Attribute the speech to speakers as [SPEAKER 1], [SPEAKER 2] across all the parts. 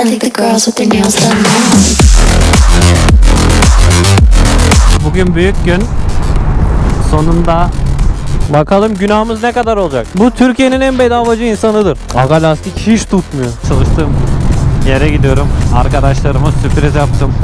[SPEAKER 1] I think the girls with their nails done now.
[SPEAKER 2] Bugün büyük gün. Sonunda Bakalım günahımız ne kadar olacak. Bu Türkiye'nin en bedavacı insanıdır. Aga lastik hiç tutmuyor. Çalıştığım yere gidiyorum. Arkadaşlarıma sürpriz yaptım.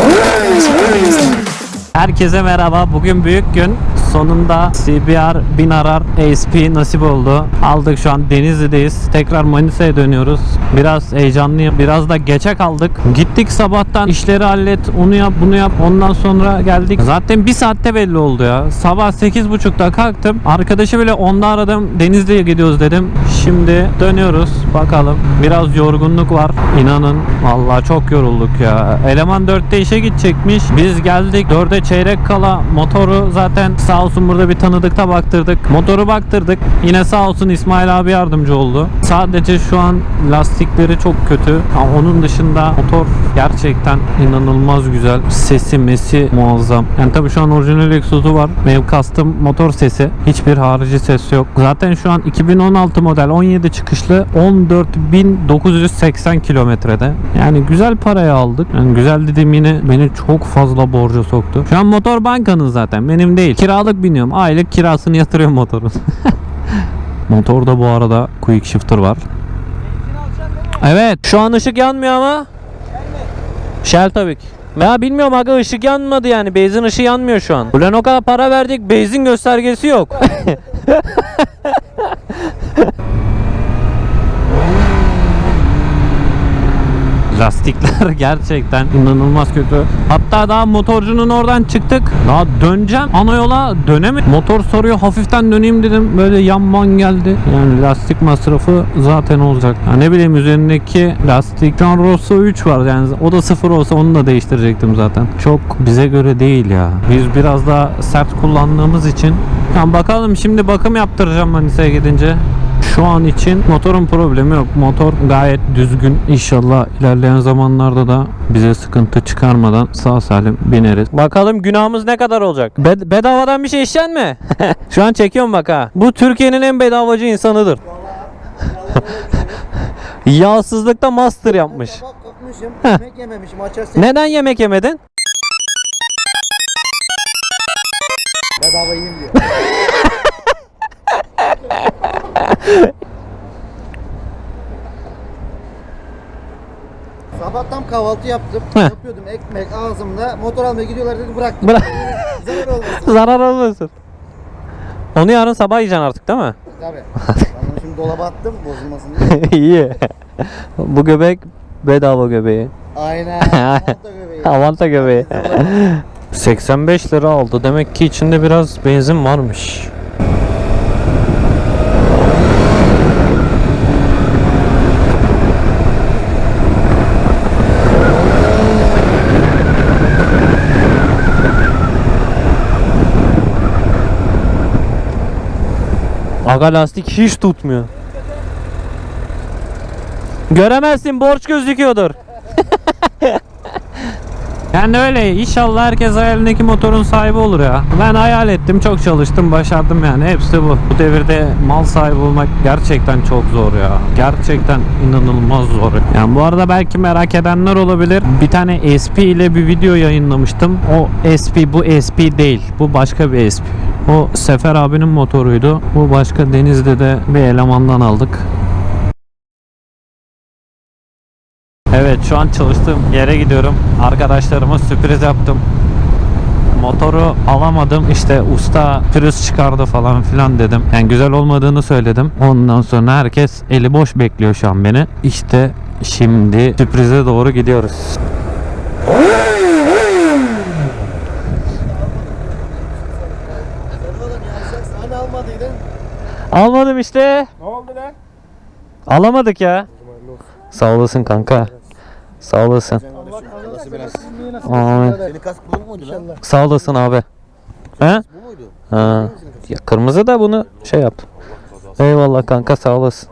[SPEAKER 2] Herkese merhaba. Bugün büyük gün. Sonunda CBR 1000 arar ASP nasip oldu. Aldık şu an Denizli'deyiz. Tekrar Manisa'ya dönüyoruz. Biraz heyecanlıyım. Biraz da geçe kaldık. Gittik sabahtan işleri hallet, onu yap, bunu yap. Ondan sonra geldik. Zaten bir saatte belli oldu ya. Sabah 8.30'da kalktım. Arkadaşı bile onda aradım. Denizli'ye gidiyoruz dedim. Şimdi dönüyoruz. Bakalım. Biraz yorgunluk var. İnanın. Vallahi çok yorulduk ya. Eleman 4'te işe gidecekmiş. Biz geldik. 4'e çeyrek kala motoru zaten sağ olsun burada bir tanıdıkta baktırdık. Motoru baktırdık. Yine sağ olsun İsmail abi yardımcı oldu. Sadece şu an lastikleri çok kötü. Ama onun dışında motor gerçekten inanılmaz güzel. Sesi mesi muazzam. Yani tabii şu an orijinal egzozu var. Kastım motor sesi. Hiçbir harici ses yok. Zaten şu an 2016 model 17 çıkışlı 14.980 kilometrede. Yani güzel paraya aldık. Yani güzel dediğim yine beni çok fazla borca soktu. Şu an motor bankanın zaten benim değil. Kiralık biniyorum. Aylık kirasını yatırıyorum motorun. Motorda bu arada quick shifter var. Evet. Şu an ışık yanmıyor ama. Shell tabii ki. Ya bilmiyorum aga ışık yanmadı yani. Benzin ışığı yanmıyor şu an. Ulan o kadar para verdik. Benzin göstergesi yok. Lastikler gerçekten inanılmaz kötü. Hatta daha motorcunun oradan çıktık. Daha döneceğim. Ana yola dönemedim. Motor soruyor hafiften döneyim dedim. Böyle yanman geldi. Yani lastik masrafı zaten olacak. Ya ne bileyim üzerindeki lastik. Şu an Rosso 3 var. Yani o da sıfır olsa onu da değiştirecektim zaten. Çok bize göre değil ya. Biz biraz daha sert kullandığımız için. Yani bakalım şimdi bakım yaptıracağım Manisa'ya gidince. Şu an için motorun problemi yok. Motor gayet düzgün. İnşallah ilerleyen zamanlarda da bize sıkıntı çıkarmadan sağ salim bineriz. Bakalım günahımız ne kadar olacak? Bed- bedavadan bir şey içeceksin mi? Şu an çekiyorum bak ha. Bu Türkiye'nin en bedavacı insanıdır. Yağsızlıkta master yapmış.
[SPEAKER 3] Sabah kalkmışım, yemek yememişim, açar seni
[SPEAKER 2] Neden yemek yemedin?
[SPEAKER 3] bedava yiyeyim diyor. Sabah tam kahvaltı yaptım.
[SPEAKER 2] Heh.
[SPEAKER 3] Yapıyordum ekmek ağzımda. Motor almaya gidiyorlar dedi bıraktım.
[SPEAKER 2] Bırak.
[SPEAKER 3] Zarar olmasın.
[SPEAKER 2] Zarar olmasın. Onu yarın sabah yiyeceksin artık değil mi?
[SPEAKER 3] Tabii. Ben onu şimdi dolaba attım bozulmasın diye.
[SPEAKER 2] İyi. Bu göbek bedava göbeği.
[SPEAKER 3] Aynen. Monta göbeği.
[SPEAKER 2] Avanta göbeği. 85 lira aldı. Demek ki içinde biraz benzin varmış. Aga lastik hiç tutmuyor. Göremezsin borç gözüküyordur. Yani öyle inşallah herkes hayalindeki motorun sahibi olur ya. Ben hayal ettim çok çalıştım başardım yani hepsi bu. Bu devirde mal sahibi olmak gerçekten çok zor ya. Gerçekten inanılmaz zor. Yani bu arada belki merak edenler olabilir. Bir tane SP ile bir video yayınlamıştım. O SP bu SP değil. Bu başka bir SP. O Sefer abinin motoruydu. Bu başka Denizli'de de bir elemandan aldık. Evet şu an çalıştığım yere gidiyorum. Arkadaşlarıma sürpriz yaptım. Motoru alamadım. İşte usta pürüz çıkardı falan filan dedim. Yani güzel olmadığını söyledim. Ondan sonra herkes eli boş bekliyor şu an beni. İşte şimdi sürprize doğru gidiyoruz.
[SPEAKER 3] Hani almadıydın.
[SPEAKER 2] Almadım işte.
[SPEAKER 3] Ne oldu lan?
[SPEAKER 2] Alamadık ya. Sağ olasın kanka. Sağ olasın. Amin.
[SPEAKER 3] Senin kask bu muydu lan?
[SPEAKER 2] Sağ olasın abi. He?
[SPEAKER 3] Bu muydu?
[SPEAKER 2] Ha. Ya kırmızı da bunu şey yap. Eyvallah kanka sağ olasın.